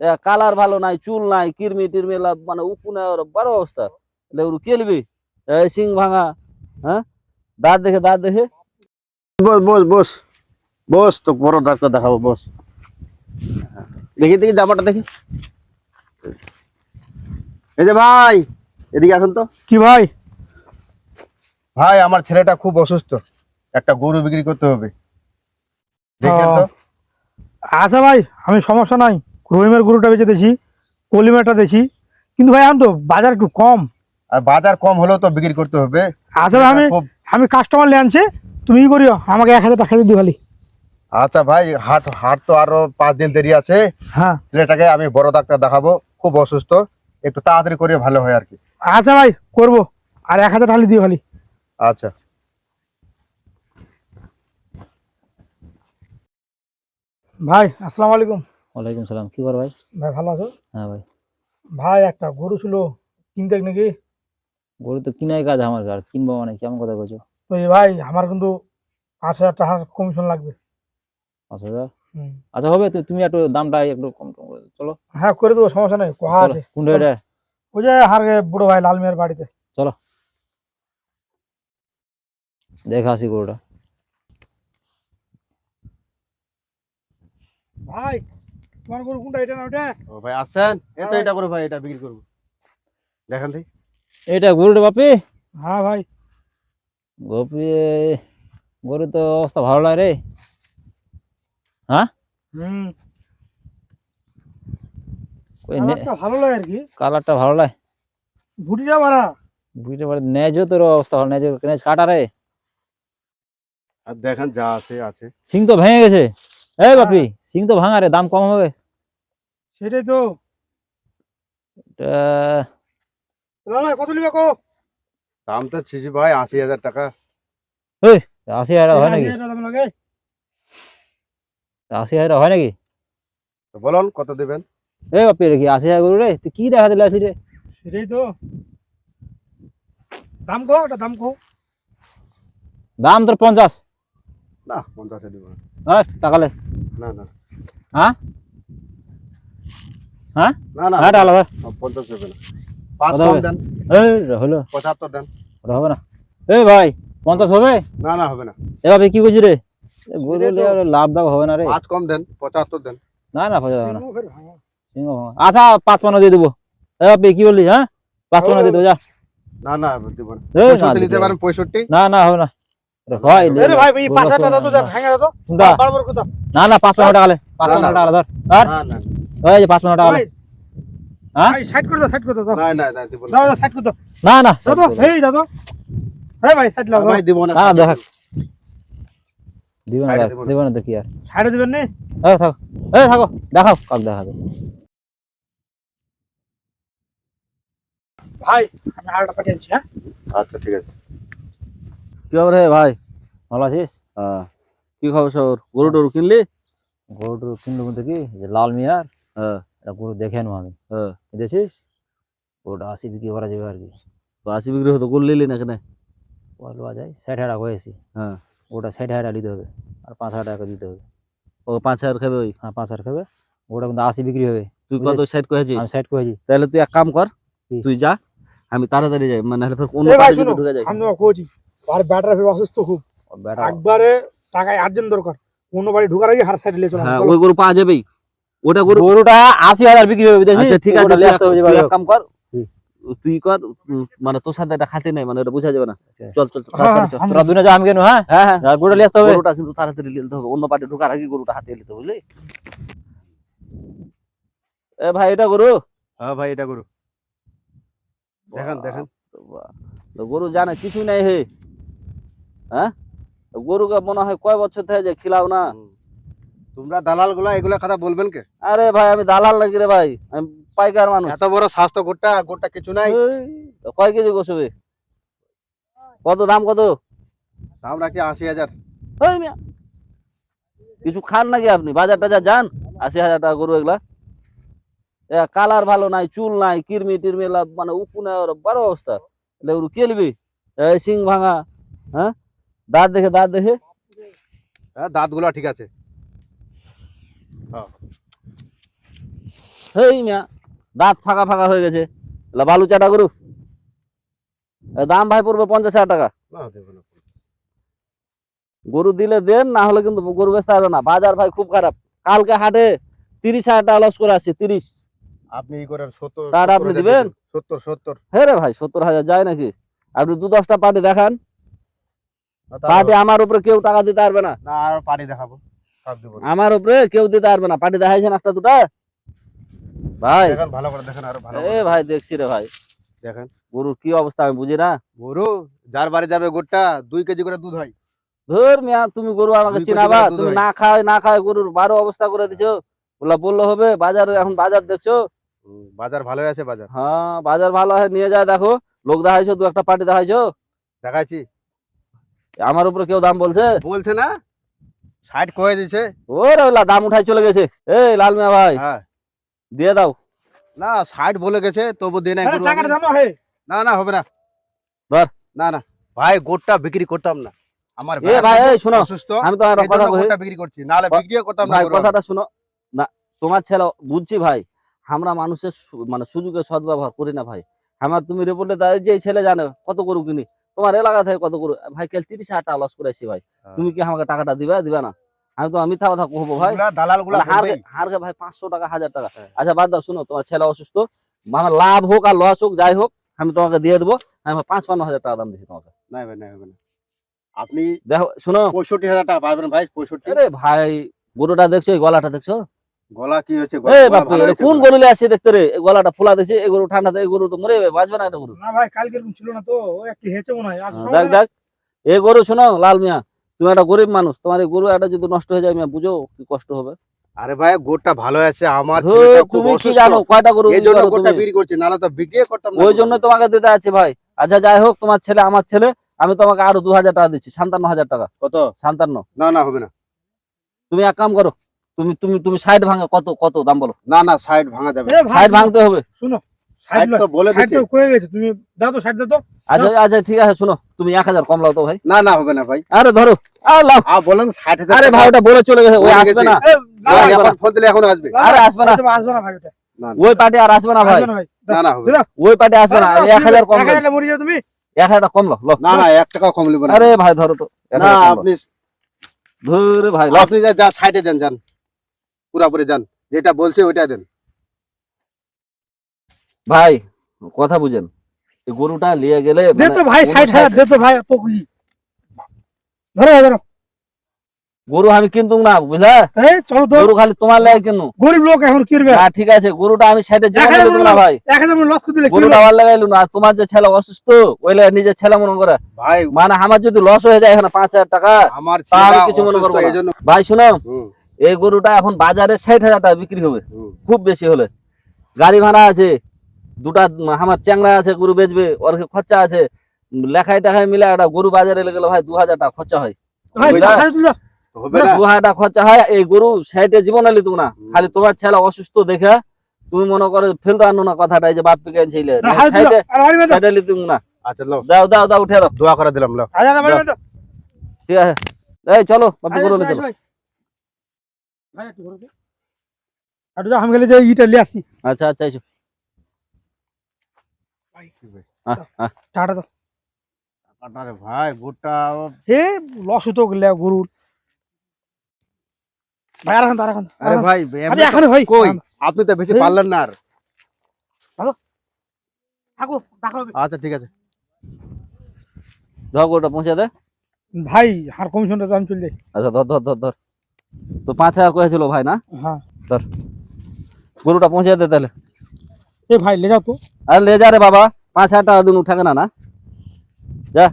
এ colour ভালো নাই চুল নাই কিরমি টিরমি মানে উকুনে ওর বড় অবস্থা। ওর কেলবি সিং ভাঙা হ্যাঁ? দাঁত দেখে দাঁত দেখে। বস বস বস। বস তো বড় ডাক্তার দেখাবো বস। দেখি দেখি জামাটা দেখি। এই যে ভাই এদিকে আসুন তো। কি ভাই? ভাই আমার ছেলেটা খুব অসুস্থ। একটা গরু বিক্রি করতে হবে। দেখেন তো। আচ্ছা ভাই আমি সমস্যা নাই। রহিমের গরুটা বেঁচে দিছি কলিমাটা দিছি কিন্তু ভাই আমি তো বাজার একটু কম। আর বাজার কম হলেও তো বিক্রি করতে হবে। আচ্ছা আমি আমি কাস্টমার নিয়ে আনছি তুমি কি করিও? আমাকে এক হাজার টাকা দিয়ে খালি। আচ্ছা ভাই হাট হাট তো আরও পাঁচ দিন দেরি আছে। হ্যাঁ। ছেলেটাকে আমি বড় ডাক্তার দেখাবো খুব অসুস্থ। একটু তাড়াতাড়ি করে ভালো হয় আর কি। আচ্ছা ভাই করব। আর এক হাজার টাকা দিয়ে খালি। আচ্ছা। ভাই আসসালামু আলাইকুম। ওয়ালাইকুম সালাম। কি কর ভাই? ভাই ভালো আছো? হ্যাঁ ভাই। ভাই একটা গরু ছিল কিনতে নাকি? গরু তো কিনাই কাজ আমার আর কিনবো মানে কেমন কথা বলছো? তো ভাই আমার কিন্তু পাঁচ হাজার টাকা কমিশন লাগবে। পাঁচ হাজার? আচ্ছা হবে তো তুমি একটু দামটা একটু কম কম করে চলো। হ্যাঁ করে দেবো সমস্যা নেই কোহা আছে। কোনটা এটা? ওই যে হারগে বুড়ো ভাই লাল মিয়ার বাড়িতে। দেখে আসি গরুটা। ভাই তোমার গরু কোনটা? এটা না ওটা ও ভাই এই তো এটা করে ভাই এটা বিক্রি করব। দেখেন দেখি। এটা গরুটা বাপি? হ্যাঁ ভাই। গোপি গরু তো অবস্থা ভালো লাগে রে। হুম। কালারটা ভালো লাগে আর কি। কালারটা ভালো লাগে। ভুটিটা মারা বুঝতে পারি নেজও তোর অবস্থা ভালো নেজ নেজ কাটা রে। আর দেখেন যা আছে আছে। সিং তো ভেঙে গেছে। এই বাপি সিং তো ভাঙা রে দাম কম হবে। সেটাই তো। কত নিবে কো? দাম তো ছিছি ভাই আশি হাজার টাকা। আশি হাজার হয় নাকি? আশি হাজার হয় নাকি? বলুন কত দেবেন? এই বাপি রে কি আশি হাজার গরু রে? তুই কি দেখা দিলে আশি রে সেটাই তো। দাম কো ওটা দাম কো। দাম তোর পঞ্চাশ। না পঞ্চাশে দিব না। হ্যাঁ টাকালে না না। হ্যাঁ? হ্যাঁ? না না হ্যাঁ টাকা পঞ্চাশ দেবে না। পাঁচ কম দেন। এই হলো। পঁচাত্তর দেন। ওটা হবে না। এই ভাই পঞ্চাশ হবে? না না হবে না। এ কি করছি রে? গরু সেটাই তো। নিয়ে আর লাভ দাভ হবে না রে। পাঁচ কম দেন পঁচাত্তর দেন। না। আচ্ছা পাঁচ পান্ন দিয়ে দেবো। এ কি বললি হ্যাঁ? পাঁচ পান্ন দিয়ে দেবো যা। না না দিব না। পঁয়ষট্টি নিতে পারেন পঁয়ষট্টি। না না হবে না। না, পাঁচ হাজার টাকা না, পাঁচ পাঁচ ধর। ওই যে পাঁচ হ্যাঁ? না না থাকো। দেখাও কাক দেখাবে। ভাই আমি আরেকটা পাঠিয়ে দিচ্ছি হ্যাঁ? আচ্ছা ঠিক আছে। কি খবর হে ভাই? ভালো আছিস? হ্যাঁ। কি খবর সবর? গরু টরু কিনলি? গরু টরু কিনলো বলতে কি? যে লাল মিয়ার হ্যাঁ। এটা গরু দেখে নেব আমি। হ্যাঁ। দেখছিস? গরুটা আশি বিক্রি করা যাবে আর কি। তো আশি বিক্রি হতো গরু লিলি না কেন? লওয়া যায় ষাট হাজার হয়েছি। হ্যাঁ। ওটা ষাট হাজার নিতে হবে আর পাঁচ হাজার টাকা দিতে হবে। ও পাঁচ হাজার খাবে ওই? হ্যাঁ পাঁচ হাজার খাবে। ওটা কিন্তু আশি বিক্রি হবে। তুই কত। সাইড করেছিস? আমি ষাট করেছি। তাহলে তুই এক কাম কর? তুই যা আমি তাড়াতাড়ি যাই মানে ফের শোনো ঢুকে কইছি আর ব্যাটার ফের অসুস্থ খুব। একবারে টাকায় আর্জেন্ট দরকার। অন্য বাড়ি ঢুকার আগে হার সাইডে হ্যাঁ ওই গরু পাওয়া যাবেই। ওটা গরু গরুটা আশি হাজার বিক্রি হবে আচ্ছা ঠিক আছে এক- কাম কর। তুই কর মানে তোর সাথে এটা খাতে নাই মানে ওটা বোঝা যাবে না। আচ্ছা। চল চল হ্যাঁ, তাড়াতাড়ি চল। তোরা দুজনে যা আমি কেন হ্যাঁ? হ্যাঁ হ্যাঁ। গরুটা নিয়ে আসতে হবে। গরুটা কিন্তু তাড়াতাড়ি নিতে হবে অন্য পার্টি ঢোকার আগে গরুটা হাতে নিতে বুঝলি? এ ভাই এটা গরু? হ্যাঁ ভাই এটা করু দেখেন, দেখেন। গরু জানে কিছু নাই হে। হ্যাঁ? গরুকে মনে হয় কয় বছর থেকে যে খিলাও না। তোমরা দালালগুলা এগুলা কথা বলবেন কে? আরে ভাই আমি দালাল লাগি রে ভাই? আমি পাইকার মানুষ। এত বড় স্বাস্থ্য গোটা গোটা কিছু নাই। কয় কেজি গোসবে কত দাম কত? দাম রাখি আশি হাজার। কিছু খান নাকি আপনি? বাজার টাজার যান? আশি হাজার টাকা গরু এগুলা। এ কালার ভালো নাই চুল নাই কিরমি টিরমি মানে উকুনে বড় অবস্থা। ওর কেলবি সিং ভাঙা হ্যাঁ? দাঁত দেখে দাঁত দেখে। হ্যাঁ দাঁতগুলা ঠিক আছে। হেই মিয়া দাঁত ফাঁকা ফাঁকা হয়ে গেছে। বালু চাটা গরু দাম ভাই পড়বে পঞ্চাশ হাজার টাকা। গরু দিলে দেন না হলে কিন্তু গরু বেচতে পারবে না। বাজার ভাই খুব খারাপ। কালকে হাটে তিরিশ হাজার টাকা লস করে আসছে তিরিশ। আপনি করেন সত্তর আপনি দিবেন? সত্তর সত্তর। হ্যাঁ রে ভাই সত্তর হাজার যায় নাকি? আপনি দু দশটা পার্টি দেখান। পার্টি আমার উপরে কেউ টাকা দিতে পারবে না। না আর পাড়ি দেখাবো। আমার উপরে কেউ দিতে পারবে না। পার্টি দেখাইছেন একটা দুটা? ভাই। দেখেন ভালো করে দেখেন আরও ভালো এ ভাই দেখছি রে ভাই। দেখেন। গরুর কি অবস্থা আমি বুঝি না। গরু যার বাড়ি যাবে গোটা দুই কেজি করে দুধ হয়। ধর মিয়া তুমি গরু আমাকে চিনাবা। তুমি না খাওয়াই না খাওয়াই গরুর বারো অবস্থা করে দিছো। বললা বলল হবে বাজার এখন বাজার দেখছ? বাজার ভালো আছে বাজার। হ্যাঁ বাজার ভালো হয় নিয়ে যায় দেখো। লোক দেখাইছো দু একটা পার্টি দেখাইছো? দেখাচ্ছি আমার উপরে কেউ দাম বলছে? বলছে না? ষাট কয়ে দিছে ওরে ওলা দাম উঠাই চলে গেছে। এই লাল মিয়া ভাই হ্যাঁ। দিয়ে দাও। না ষাট বলে গেছে তবু দিয়ে নাই হ্যাঁ, হে না না হবে না। ধর। না না ভাই গোটটা বিক্রি করতাম না। আমার এ ভাই এই শোনো আমি তো কথা বলি গোটটা বিক্রি করছি নাহলে বা- বিক্রিও করতাম না ভাই কথাটা শুনো। না তোমার ছেলে বুঝছি ভাই আমরা মানুষের মানে সুযোগের সদ্ব্যবহার করি না ভাই। আমার তুমি রিপোর্টে দাঁড়িয়ে যে ছেলে জানে কত গরু কিনি। তোমার এলাকা থেকে কত গরু ভাই কাল তিরিশ হাজার টাকা লস করেছি ভাই। হ্যাঁ। তুমি কি আমাকে টাকাটা দিবে? দিবে না। আমি তো মিথ্যা কথা কহবো ভাই। হারকে ভাই পাঁচশো টাকা হাজার টাকা। হ্যাঁ। আচ্ছা বাদ দাও শুনো তোমার ছেলে অসুস্থ। আমার লাভ হোক আর লস হোক যাই হোক আমি তোমাকে দিয়ে দেবো। আমি পাঁচ পান্ন হাজার টাকা দাম দিচ্ছি তোমাকে। না হবে না হবে না আপনি দেখো শুনো। পঁয়ষট্টি হাজার টাকা পাবেন ভাই পঁয়ষট্টি। আরে ভাই গরুটা দেখছ গলাটা দেখছ? গলা কি হচ্ছে? এ গলা বাপু ভালো এটা হয়েছে কোন গলা। আসছে দেখতে রে? গলাটা ফোলা দিছে এই গরু ঠান্ডাতে এই গরু তো মরে যাবে বাঁচবে না এটা গরু। না ভাই কালকে এরকম ছিল না তো ও একটু হেঁচে মনে হয় আজ সমস্যা দেখ দেখ। এই গরু শোনো লাল মিয়া তুমি একটা গরিব মানুষ তোমার এই গরু একটা যদি নষ্ট যায় মিয়া বুঝো কি কষ্ট হবে। আরে ভাই গোটটা ভালো আছে আমার ধুর, ছেলেটা খুব তুমি কি জানো কয়টা গরু এই জন্য করো বিক্রি করছি নাহলে তো বিক্রি করতাম ওই জন্য তোমাকে দিতে আছে ভাই। আচ্ছা যাই হোক তোমার ছেলে আমার ছেলে আমি তোমাকে আরও দু হাজার টাকা দিচ্ছি সান্তান্ন হাজার টাকা। কত? সান্তান্ন। না না হবে না। তুমি এক কাম করো তুমি তুমি তুমি সাইড ভাঙা কত কত দাম বলো? না না সাইড ভাঙা যাবে সাইড ভাঙতে হবে। সাইড সাইড তো বলে সাইড কয়ে গেছে তুমি দাও তো সাইড দাও তো। আচ্ছা আচ্ছা ঠিক আছে শুনো তুমি এক হাজার কম লাও তো ভাই। না না হবে না ভাই। আরে ধরো আর লাও। আ বলেন ষাট হাজার আরে ভাই ওটা বলে চলে গেছে ওই আসবে না। ভাই, এখন ফোন দিলে এখন আসবে। আরে আসবে না। আসবে আসবে না ভাই ওটা ওই পার্টি আর আসবে না ভাই। না না না হবে ওই পার্টি আসবে না দাও, এক হাজার কম লাও। মরে যাও তুমি। কম লো লো না না টাকা কম নেব না। আরে ভাই ধরো তো না লাও। আপনি ধুর ভাই লাও। আপনি যা যা সাইডে যান যান। পুরাপুরি যান। যেটা বলছে ওইটা দেন। ভাই কথা বুঝেন। গরুটা নিয়ে গেলে দে মানে তো ভাই কোনো হাজার দে তো ভাই তো ধরো ধরো। গরু আমি কিনতুম না বুঝলা? চলো তো। গরু খালি তোমার লাগে কিনু। গরিব লোক এখন কিনবে। না ঠিক আছে গরুটা আমি সাইডে দিতুম না ভাই। এক হাজার লস করে দিলে গরুটা কিনবে আমার লাগাইলু না তোমার যে ছেলে অসুস্থ ওই লাগে নিজের ছেলে মনে করে। ভাই মানে আমার যদি লস হয়ে যায় এখানে পাঁচ হাজার টাকা আমার কিছু মনে করব না। ভাই শুনো। এই গরুটা এখন বাজারে ষাট হাজার টাকা বিক্রি হবে। খুব বেশি হলে। গাড়ি ভাড়া আছে দুটা আমার চ্যাংড়া আছে গরু বেচবে ওর খরচা আছে? লেখায় টাকায় মিলে একটা গরু বাজারে গেলে ভাই দু হাজার টাকা খরচা হয়। দু হাজার টাকা খরচা হয় এই গরু সাইডে জীবনে লিতু না খালি তোমার ছেলে অসুস্থ দেখে তুমি মনে করো ফেলতে আনো না কথাটা এই যে বাপ পিকে ছিলে না, সাইডে আচ্ছা দাও দাও দাও উঠে দাও। দোয়া করে দিলাম। ঠিক আছে। এই চলো বাপি গরু চলো। ভাই। একটু দে। একটু আমি গেলে যে ইটা নিয়ে আসছি আচ্ছা আচ্ছা এসো আহ। টাটা দাও। আরে ভাই গোটা হে লস হতো গেলে গরুর। ভাই আর এখন আর এখন আরে ভাই আরে এখন ভাই। কই? আপনি তো বেশি পারলেন না আর। থাকো হবে। আচ্ছা ঠিক আছে। ধর গরুটা পৌঁছে দে। ভাই আর কমিশনটা তো আমি চলে যাই। আচ্ছা ধর ধর ধর ধর। তো পাঁচ হাজার কয়েছিল ভাই না? হ্যাঁ। গরুটা পৌঁছে দে তাহলে। এ ভাই লে যাও তো। আরে লে যা রে বাবা পাঁচ হাজার টাকা দিন উঠাকে না না? যা।